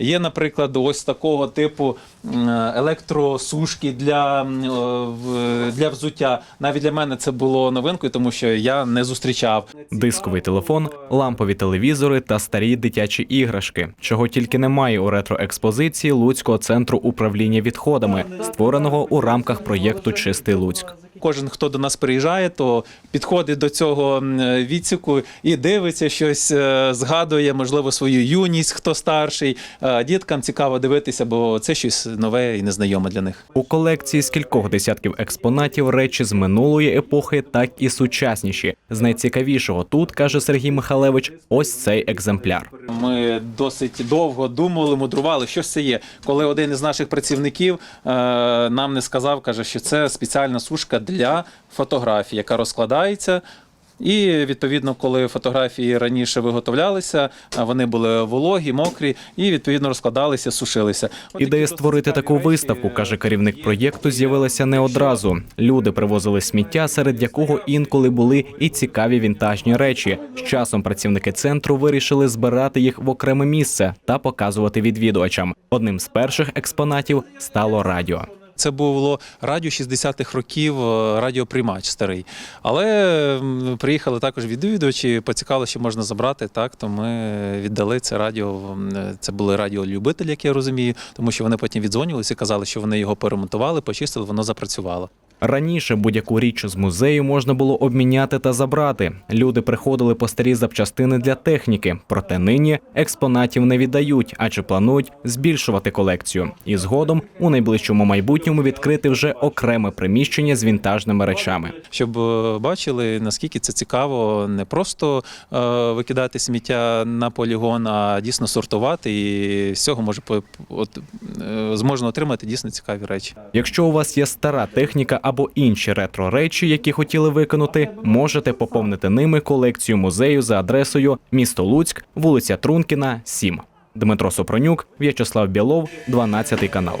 Є, наприклад, ось такого типу електросушки для, е, для взуття. Навіть для мене це було новинкою, тому що я не зустрічав. Дисковий телефон, лампові телевізори та старі дитячі іграшки, чого тільки немає у ретроекспозиції Луцького центру управління відходами, створеного у рамках проєкту Чистий Луцьк. Кожен, хто до нас приїжджає, то підходить до цього відсіку і дивиться щось, е, згадує, можливо, свою юність, хто старший. Е, Діткам цікаво дивитися, бо це щось нове і незнайоме для них. У колекції з кількох десятків експонатів речі з минулої епохи, так і сучасніші. З найцікавішого тут каже Сергій Михалевич, ось цей екземпляр. Ми досить довго думали, мудрували, що це є. Коли один із наших працівників е, нам не сказав, каже, що це спеціальна сушка для фотографій, яка розкладається. І відповідно, коли фотографії раніше виготовлялися, вони були вологі, мокрі, і відповідно розкладалися, сушилися. Ідея створити таку виставку, каже керівник проєкту, з'явилася не одразу. Люди привозили сміття, серед якого інколи були і цікаві вінтажні речі. З часом працівники центру вирішили збирати їх в окреме місце та показувати відвідувачам. Одним з перших експонатів стало радіо. Це було радіо 60-х років, е, радіоприймач старий. Але приїхали також відвідувачі, поцікаво, що можна забрати. Так, то ми віддали це радіо. е, Це були радіолюбителі, як я розумію, тому що вони потім віддзвонювалися і казали, що вони його перемонтували, почистили, воно запрацювало. Раніше будь-яку річ з музею можна було обміняти та забрати. Люди приходили по старі запчастини для техніки, проте нині експонатів не віддають, адже планують збільшувати колекцію. І згодом у найближчому майбутньому відкрити вже окреме приміщення з вінтажними речами. Щоб е, бачили, наскільки це цікаво, не просто е, викидати сміття на полігон, а дійсно сортувати, і з цього може от, е, зможна отримати дійсно цікаві речі. Якщо у вас є стара техніка або інші ретро речі, які хотіли виконати, можете поповнити ними колекцію музею за адресою місто Луцьк, вулиця Трункіна, 7. Дмитро Сопронюк, В'ячеслав Білов, 12 канал.